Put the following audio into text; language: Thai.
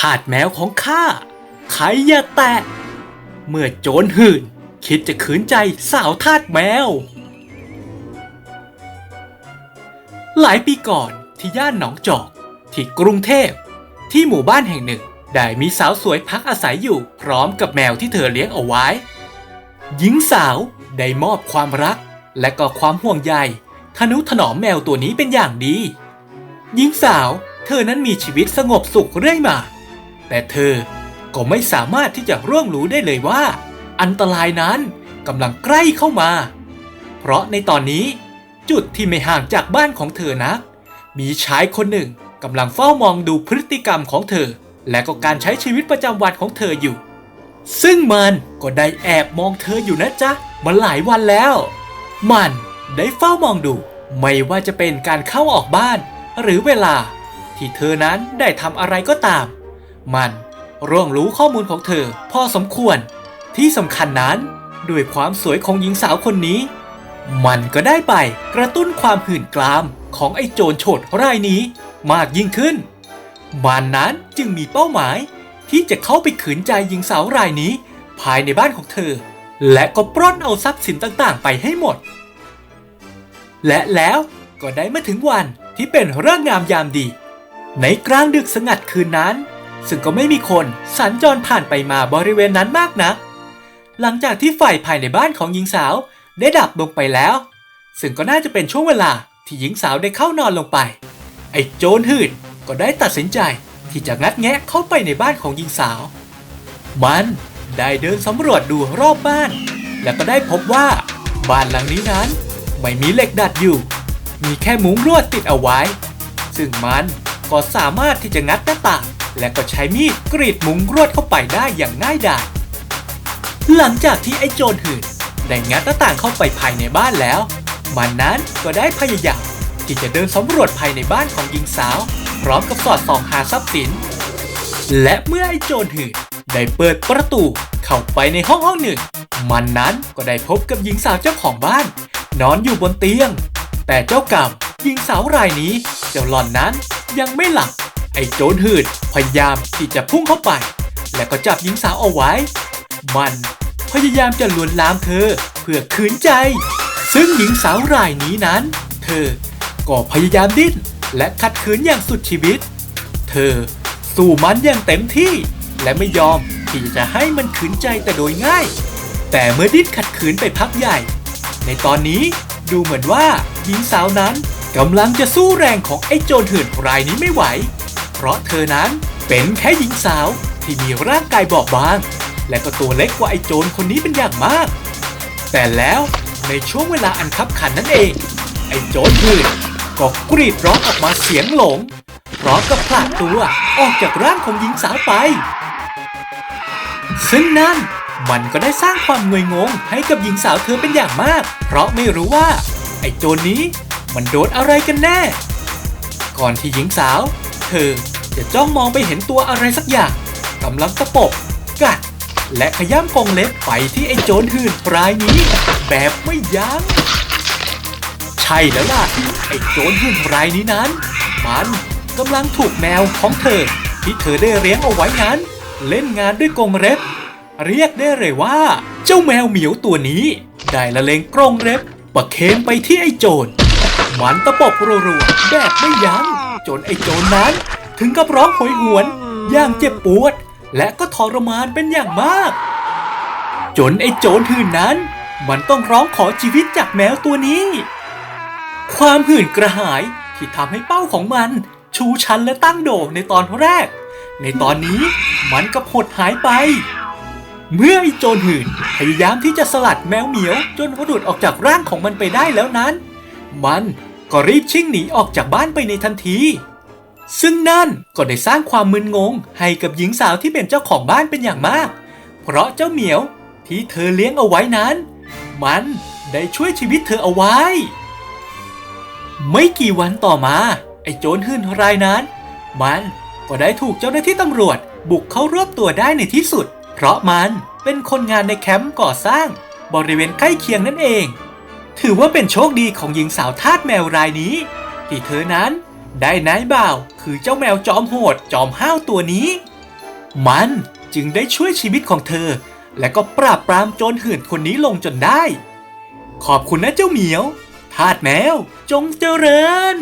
ทาสแมวของข้าใครอย่าแตะ เมื่อโจรหื่น คิดจะขืนใจสาวทาสแมว หลายปีก่อนที่ย่านหนองจอก ที่กรุงเทพ ที่หมู่บ้านแห่งหนึ่ง ได้มีสาวสวยพักอาศัยอยู่พร้อมกับแมวที่เธอเลี้ยงเอาไว้ หญิงสาวได้มอบความรักและก็ความห่วงใยทนุถนอมแมวตัวนี้เป็นอย่างดี หญิงสาวเธอนั้นมีชีวิตสงบสุขเรื่อยมา แต่เธอก็ไม่สามารถที่จะร่วงรู้ได้เลยว่า อันตรายนั้นกำลังใกล้เข้ามา เพราะในตอนนี้จุดที่ไม่ห่างจากบ้านของเธอนัก มีชายคนหนึ่งกำลังเฝ้ามองดูพฤติกรรมของเธอ และก็การใช้ชีวิตประจำวันของเธออยู่ ซึ่งมันก็ได้แอบมองเธออยู่นะจ๊ะมาหลายวันแล้ว มันได้เฝ้ามองดู ไม่ว่าจะเป็นการเข้าออกบ้าน หรือเวลา ที่เธอนั้นได้ทำอะไรก็ตาม มันร่วงรู้ข้อมูลของเธอพอสมควร ที่สำคัญนั้น ด้วยความสวยของหญิงสาวคนนี้ มันก็ได้ไปกระตุ้นความหื่นกลามของไอ้โจรโฉดรายนี้มากยิ่งขึ้น มันนั้นจึงมีเป้าหมาย ที่จะเข้าไปขืนใจหญิงสาวรายนี้ ภายในบ้านของเธอ และก็ปล้นเอาทรัพย์สินต่างๆ ไปให้หมด และแล้วก็ได้มาถึงวันที่เป็นเรื่องงามยามดี ในกลางดึกสงัดคืนนั้น ซึ่งก็ไม่มีคนสัญจรผ่านไปมาบริเวณนั้นมากนะัก หลังจากที่ไฟภายในบ้านของหญิงสาวได้ดับลงไปแล้ว ซึ่งก็น่าจะเป็นช่วงเวลาที่หญิงสาวได้เข้านอนลงไป ไอ้โจรหื่นก็ได้ตัดสินใจที่จะงัดแงะเข้าไปในบ้านของหญิงสาว มันได้เดินสำรวจดูรอบบ้าน และก็ได้พบว่าบ้านหลังนี้นั้น ไม่มีเหล็กดัดอยู่ มีแค่มุ้งลวดติดเอาไว้ ซึ่งมันก็สามารถที่จะงัดหน้าต่าง และก็ใช้มีดกรีดมุ้งลวดเข้าไปได้อย่างง่ายดายหลังจากที่ไอ้โจรหื่นได้งัดหน้าต่างเข้าไปภายในบ้านแล้ว มันนั้นก็ได้พยายามที่จะเดินสำรวจภายในบ้านของหญิงสาว พร้อมกับสอดส่องหาทรัพย์สิน และเมื่อไอ้โจรหื่นได้เปิดประตูเข้าไปในห้องห้องหนึ่ง มันนั้นก็ได้พบกับหญิงสาวเจ้าของบ้าน นอนอยู่บนเตียง แต่เจ้ากรรมหญิงสาวรายนี้เจ้าหล่อนนั้นยังไม่หลับ ไอ้โจรหื่นพยายามที่จะพุ่งเข้าไป และก็จับหญิงสาวเอาไว้ มันพยายามจะลวนลามเธอเพื่อขืนใจ ซึ่งหญิงสาวรายนี้นั้น เธอก็พยายามดิ้นและขัดขืนอย่างสุดชีวิต เธอสู้มันอย่างเต็มที่และไม่ยอมที่จะให้มันขืนใจแต่โดยง่าย แต่เมื่อดิ้นขัดขืนไปพักใหญ่ ในตอนนี้ดูเหมือนว่าหญิงสาวนั้นกำลังจะสู้แรงของไอ้โจรหื่นรายนี้ไม่ไหว เพราะเธอนั้นเป็นแค่หญิงสาวที่มีร่างกายบอบบาง และก็ตัวเล็กกว่าไอ้โจรคนนี้เป็นอย่างมาก แต่แล้วในช่วงเวลาอันคับขันนั่นเอง ไอ้โจรหื่นก็กรีดร้องออกมาเสียงหลงพร้อมกับผลักตัวออกจากร่างของหญิงสาวไป ซึ่งนั่นมันก็ได้สร้างความงวยงงให้กับหญิงสาวเธอเป็นอย่างมาก เพราะไม่รู้ว่า ไอ้โจรนี้มันโดนอะไรกันแน่ ก่อนที่หญิงสาว เธอ จะจ้องมองไปเห็นตัวอะไรสักอย่างกำลังตะปบ กัด และขย้ำกรงเล็บไปที่ไอ้โจรหื่นรายนี้ แบบไม่ยัง้งใช่แล้วล่ะ ไอ้โจรหื่นรายนี้นั้น มันกำลังถูกแมวของเธอ ที่เธอได้เลี้ยงเอาไว้นั้น เล่นงานด้วยกรงเล็บ เรียกได้เลยว่า เจ้าแมวเหมียวตัวนี้ ได้ละเลงกรงเล็บประเคนไปที่ไอ้โจรมันตะปบรัวๆแบบไม่ยัง้งจนไอ้โจรนั้น ถึงกับร้องโหยหวน อย่างเจ็บปวด และก็ทรมานเป็นอย่างมาก จนไอ้โจรหื่นนั้น มันต้องร้องขอชีวิตจากแมวตัวนี้ ความหื่นกระหายที่ทำให้เป้าของมัน ชูชันและตั้งโด่งในตอนแรก ในตอนนี้มันกับหดหายไป เมื่อไอ้โจรหื่นพยายามที่จะสลัดแมวเหมียว จนหลุดออกจากร่างของมันไปได้แล้วนั้น มันก็รีบชิ่งหนีออกจากบ้านไปในทันที ซึ่งนั่นก็ได้สร้างความมึนงงให้กับหญิงสาวที่เป็นเจ้าของบ้านเป็นอย่างมาก เพราะเจ้าเหมียวที่เธอเลี้ยงเอาไว้นั้น มันได้ช่วยชีวิตเธอเอาไว้ ไม่กี่วันต่อมา ไอ้โจรหื่นรายนั้น มันก็ได้ถูกเจ้าหน้าที่ตำรวจ บุกเข้ารวบตัวได้ในที่สุด เพราะมันเป็นคนงานในแคมป์ก่อสร้าง บริเวณใกล้เคียงนั่นเอง ถือว่าเป็นโชคดีของหญิงสาวทาสแมวรายนี้ ที่เธอนั้น ได้นายบ่าวคือเจ้าแมวจอมโหดจอมห้าวตัวนี้ มันจึงได้ช่วยชีวิตของเธอ และก็ปราบปรามโจรหื่นคนนี้ลงจนได้ ขอบคุณนะเจ้าเหมียว ทาดแมวจงเจริญ